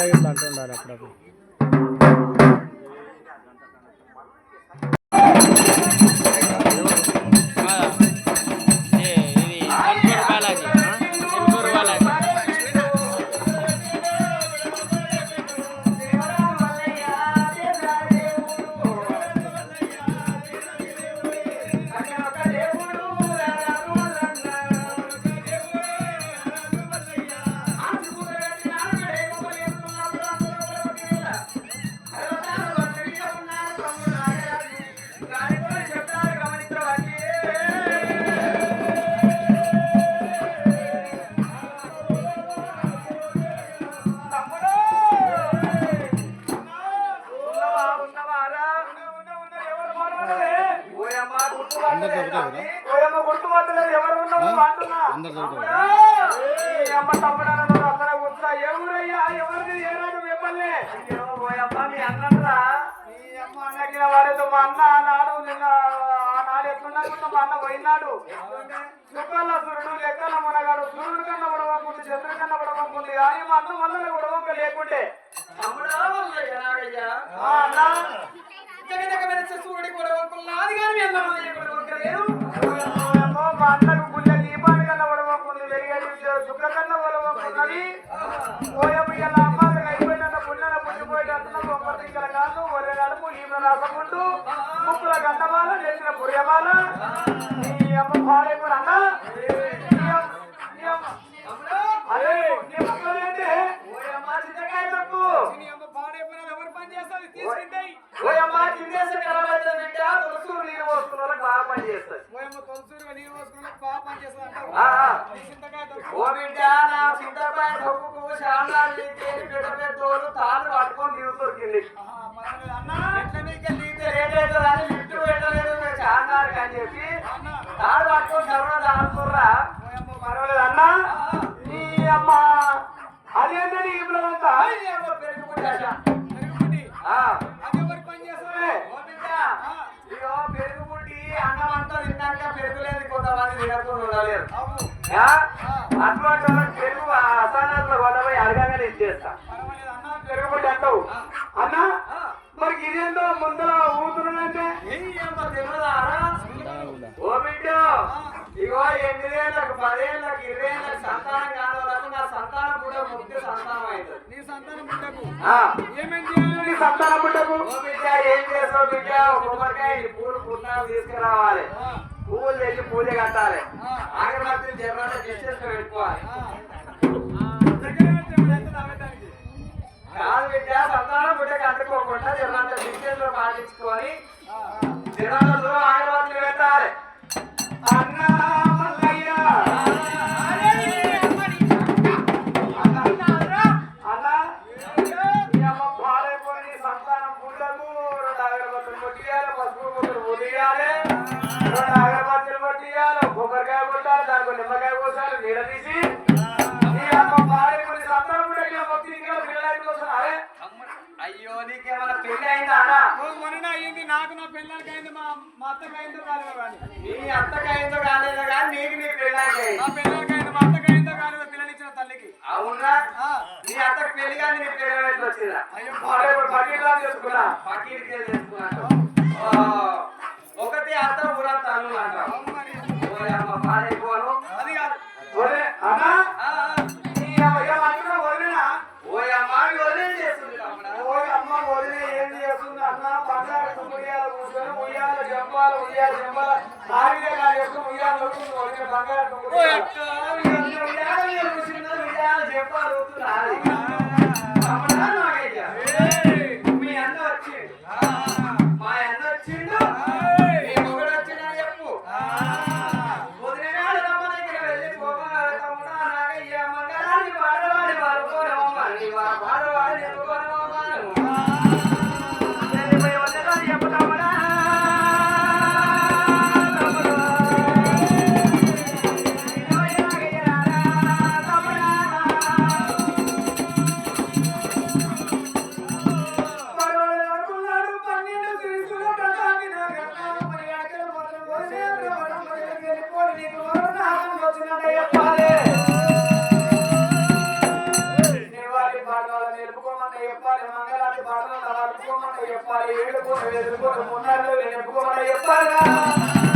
ఇట్లా ఇట్లా అంటుండాలి అప్పుడప్పుడు అందరు దొరుకుతాయి అందరు దొరుకుతాయి పోయినాడు సుఖంలో సూర్యుడు లెక్కల మునగాడు సూర్యుడు కన్నా ఉడవకుంది చంద్రుడి కన్నా ఉడవకుంది కానీ మా అన్న వల్ల ఉడవక లేకుంటే ఆ? అన్న ఓయమ్మో, మా అన్నకు గుళ్ళ దీపాన్ని కన్నా ఉడవకుంది వెలిగేది శుక్ర కన్నా ఉడవకున్నది ఓయమ్మ ఇలా అమ్మాయికి అయిపోయిన పుణ్యాల పుణ్యపోయేటట్టున బొమ్మలు ఇక్కడ కాదు? ఒరే నడుము ఈమె రాసముండు ముక్కుల గంధమాల చేసిన పుర్యమాల నీ అమ్మ పాడైపోయిన అన్న ఓ బిడ్డ నా చింతకాయ చాలా తేలి పెద్ద పెద్దోళ్ళు తాళ్ళు పట్టుకొని కిందికి ఏదైతుందని లిఫ్ట్ పెట్టలేదు చాన్నారు అని చెప్పి తాడు పట్టుకొని సర్వ దాడుతుర్రా పర్వాలేదు అన్న. నీ అమ్మ అదేంటని ఈ పిల్లలంతా ఆ. ఉండలేరు? అటువంటి వాళ్ళకి పెరుగు అసానాల్లో కొట్టబోయి అడగగానే ఇచ్చేస్తా. పెరుగు పుట్టి అంటావు. అన్న మరి ఇదేందో ముందర ఊతున్నదంటే ఓ బిడ్డ ఇగో ఎనిమిదేళ్ళకు పదేళ్ళకు ఇరవై ఏళ్ళకు సంతానం కాని వాళ్ళకు నా సంతానం కూడా ముఖ్య సంతానం అవుతుంది నీ సంతానం బిడ్డకు ఆ. ఏమేం చేయాలి? నీ సంతానం బిడ్డకు ఓ బిడ్డ ఏం చేస్తావు బిడ్డ? కొబ్బరికాయ పూలు పుట్టినాలు తీసుకురావాలి. పువ్వులు తెచ్చి పూజ కట్టాలి. ఆగరాత్రి జర్రాట డిస్టెన్స్ పెట్టుకోవాలి కాదు బిడ్డ సంతానం బిడ్డకి అంటుకోకుండా జర్రాట డిస్టెన్స్లో పాటించుకొని జర్రాటలో ఆగరాత్రి పెట్టాలి. అన్నా మల్లయ్య. అన్నా నీకేమైనా పెళ్ళి అయిందా అన్న? రోజు మొన్న అయ్యింది నాకు నా పిల్లలకి అయింది మా మా అత్తకి అయిందో కాలేదో కానీ. నీ అత్తకైందో కాలేదో కానీ నీకు నీ మా అయింది మా అత్తకి అయిందో కాలేదో పిల్లలు ఇచ్చిన తల్లికి. అవునా? నీ అత్తకు పెళ్ళి కానీ నీ పెళ్ళి ఎట్లా వచ్చిందా? చేసుకున్నా పకీర్కి చేసుకున్నా ఒకటి అత్త ఊరంతా అంటావు. బంగారు ఓ నలుపుకోమని చెప్పాలి ఏడుకోని ఎదుర్కొని చెప్పాలి